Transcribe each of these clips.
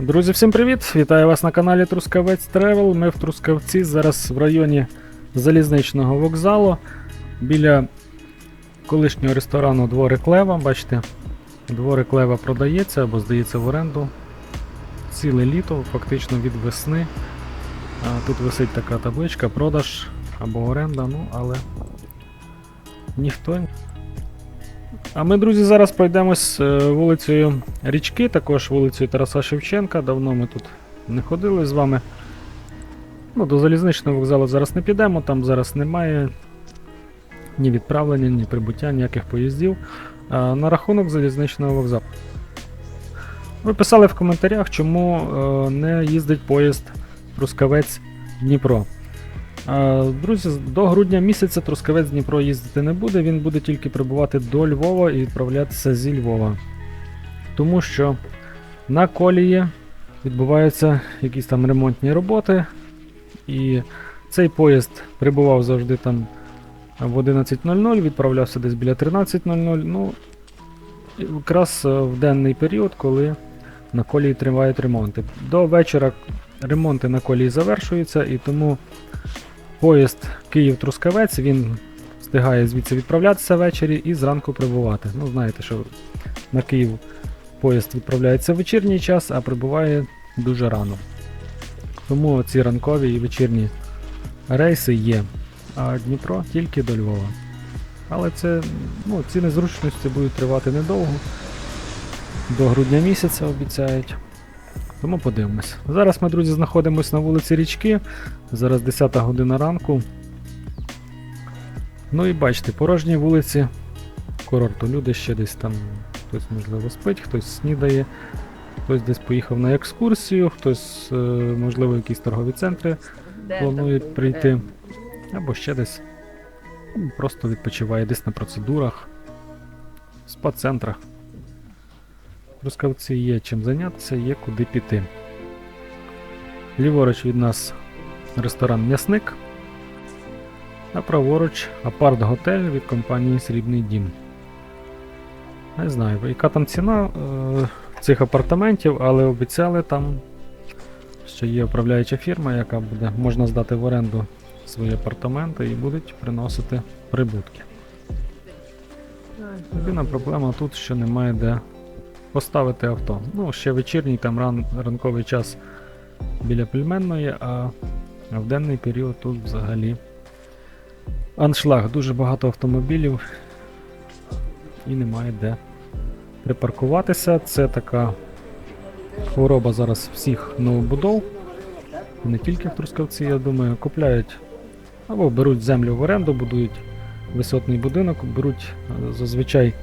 Друзі, всім привіт! Вітаю вас на каналі Трускавець Тревел. Ми в Трускавці зараз в районі залізничного вокзалу біля колишнього ресторану Дворик Лева. Бачите, дворик Лева продається або здається в оренду. Ціле літо, фактично від весни. Тут висить така табличка, продаж або оренда, ну але ніхто. А ми, друзі, зараз пройдемось е, вулицею Річки, також вулицею Тараса Шевченка. Давно ми тут не ходили з вами. Ну, до залізничного вокзалу зараз не підемо, там зараз немає ні відправлення, ні прибуття, ніяких поїздів. А на рахунок залізничного вокзалу. Ви писали в коментарях, чому е, не їздить поїзд Трускавець Дніпро. Друзі, до грудня місяця Трускавець Дніпро їздити не буде, він буде тільки прибувати до Львова і відправлятися зі Львова. Тому що на колії відбуваються якісь там ремонтні роботи, і цей поїзд прибував завжди там в 11.00, відправлявся десь біля 13.00. Ну, якраз е, в денний період, коли на колії тривають ремонти. До вечора ремонти на колії завершуються, і тому поїзд Київ-Трускавець, він встигає звідси відправлятися ввечері і зранку прибувати. Ну, знаєте, що на Київ поїзд відправляється в вечірній час, а прибуває дуже рано. Тому ці ранкові і вечірні рейси є. А Дніпро тільки до Львова. Але це, ну, ці незручності будуть тривати недовго. До грудня місяця обіцяють. Тому подивимось. Зараз ми, друзі, знаходимося на вулиці Річки. Зараз 10 година ранку. Ну і бачите, порожні вулиці курорту. Люди ще десь там, хтось, можливо, спить, хтось снідає, хтось десь поїхав на екскурсію, хтось, е, можливо, якісь торгові центри планують прийти. Або ще десь просто відпочиває десь на процедурах, в спа-центрах. В Трускавці є чим зайнятися, є куди піти. Ліворуч від нас ресторан М'ясник, а праворуч апарт-готель від компанії Срібний Дім. Не знаю, яка там ціна е, цих апартаментів, але обіцяли там, що є управляюча фірма, яка буде можна здати в оренду свої апартаменти і будуть приносити прибутки. Єдина проблема тут, що немає де поставити авто. Ну, ще вечірній там ран, ранковий час біля пельменної, а в денний період тут взагалі аншлаг. Дуже багато автомобілів і немає де припаркуватися. Це така хвороба зараз всіх новобудов. Не тільки в Трускавці, я думаю, купляють або беруть землю в оренду, будують висотний будинок, беруть е, зазвичай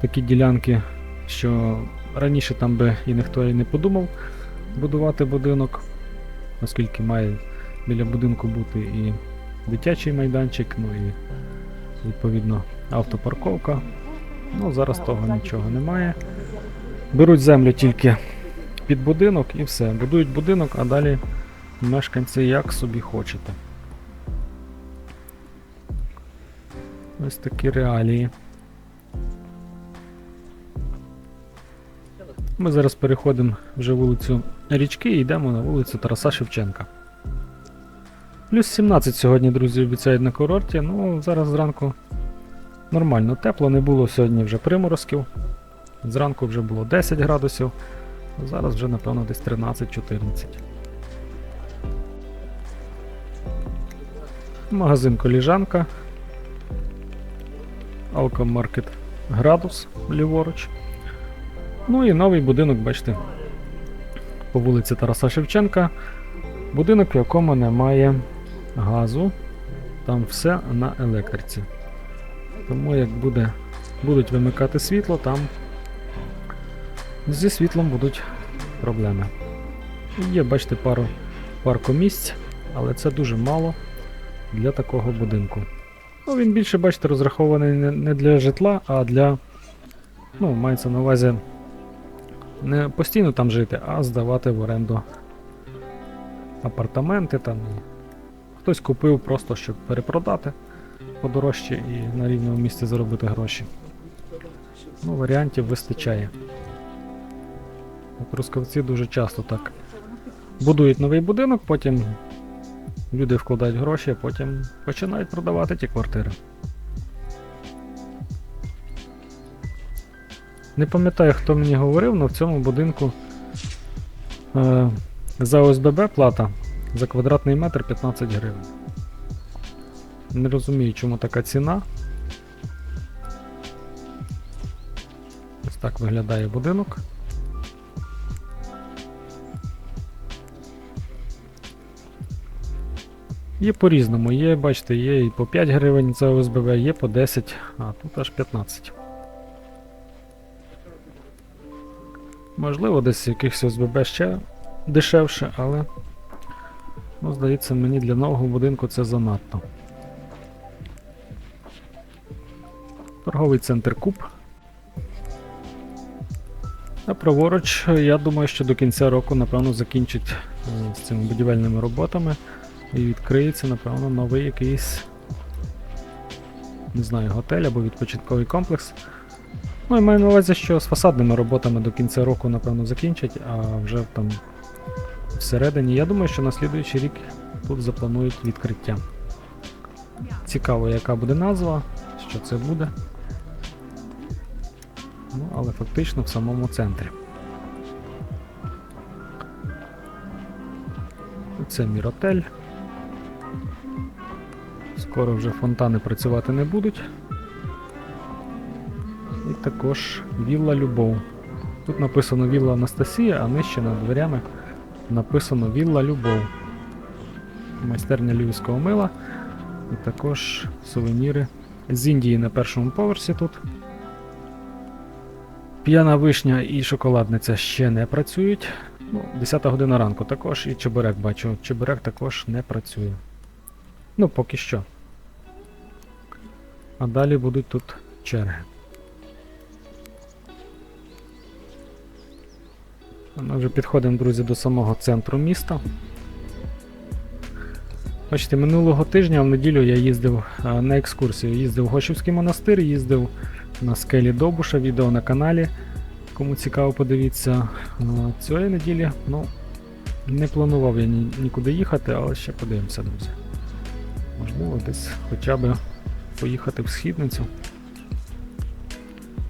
такі ділянки, що раніше там би і ніхто і не подумав будувати будинок, оскільки має біля будинку бути і дитячий майданчик, ну і відповідно автопарковка. Ну, зараз того нічого немає. Беруть землю тільки під будинок і все. Будують будинок, а далі мешканці як собі хочете. Ось такі реалії. Ми зараз переходимо вже вулицю Річки і йдемо на вулицю Тараса Шевченка. Плюс 17 сьогодні, друзі, обіцяють на курорті. Ну, зараз зранку нормально тепло, не було сьогодні вже приморозків. Зранку вже було 10 градусів, зараз вже, напевно, десь 13-14. Магазин Коліжанка. Алкомаркет Градус ліворуч. Ну і новий будинок, бачите, по вулиці Тараса Шевченка. Будинок, в якому немає газу. Там все на електриці. Тому як буде, будуть вимикати світло, там зі світлом будуть проблеми. Є, бачите, пару паркомісць, але це дуже мало для такого будинку. Ну, він більше, бачите, розрахований не для житла, а для. Ну, мається на увазі не постійно там жити, а здавати в оренду апартаменти там. Хтось купив просто, щоб перепродати подорожче і на рівному місці заробити гроші. Ну, варіантів вистачає. Трускавці дуже часто так будують новий будинок, потім люди вкладають гроші, а потім починають продавати ті квартири. Не пам'ятаю, хто мені говорив, але в цьому будинку е, за ОСББ плата за квадратний метр 15 гривень. Не розумію, чому така ціна. Ось так виглядає будинок. Є по-різному, є, бачите, є і по 5 гривень за ОСББ, є по 10, а тут аж 15. Можливо, десь якихось ОСББ ще дешевше, але ну, здається, мені для нового будинку це занадто. Торговий центр Куб. А праворуч, я думаю, що до кінця року, напевно, закінчить е, з цими будівельними роботами і відкриється, напевно, новий якийсь, не знаю, готель або відпочинковий комплекс. Ну і маю на увазі, що з фасадними роботами до кінця року, напевно, закінчать, а вже там всередині, я думаю, що на слідуючий рік тут запланують відкриття. Цікаво, яка буде назва, що це буде. Ну, але фактично в самому центрі. Це міротель. Скоро вже фонтани працювати не будуть. Також Вілла Любов. Тут написано Вілла Анастасія, а нижче над дверями написано Вілла Любов. Майстерня львівського мила. І також сувеніри з Індії на першому поверсі тут. П'яна вишня і шоколадниця ще не працюють. Ну, 10 година ранку також і чебурек бачу. Чебурек також не працює. Ну, поки що. А далі будуть тут черги. Ми вже підходимо, друзі, до самого центру міста. Бачите, минулого тижня в неділю я їздив на екскурсію. Їздив в Гошівський монастир, їздив на скелі Добуша, відео на каналі. Кому цікаво, подивіться. А, Цієї неділі, ну, не планував я ні, нікуди їхати, але ще подивимося, друзі. Можливо, десь хоча б поїхати в східницю.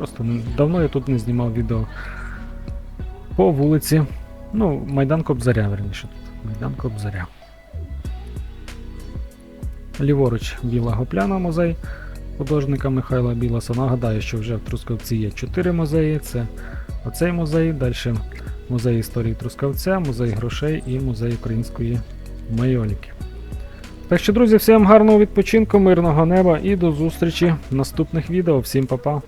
Просто давно я тут не знімав відео по вулиці. Ну, Майдан Кобзаря, верніше тут. Майдан Кобзаря. Ліворуч Біла Гопляна музей художника Михайла Біласа. Нагадаю, що вже в Трускавці є 4 музеї. Це оцей музей, далі музей історії Трускавця, музей грошей і музей української майоліки. Так що, друзі, всім гарного відпочинку, мирного неба і до зустрічі в наступних відео. Всім па-па!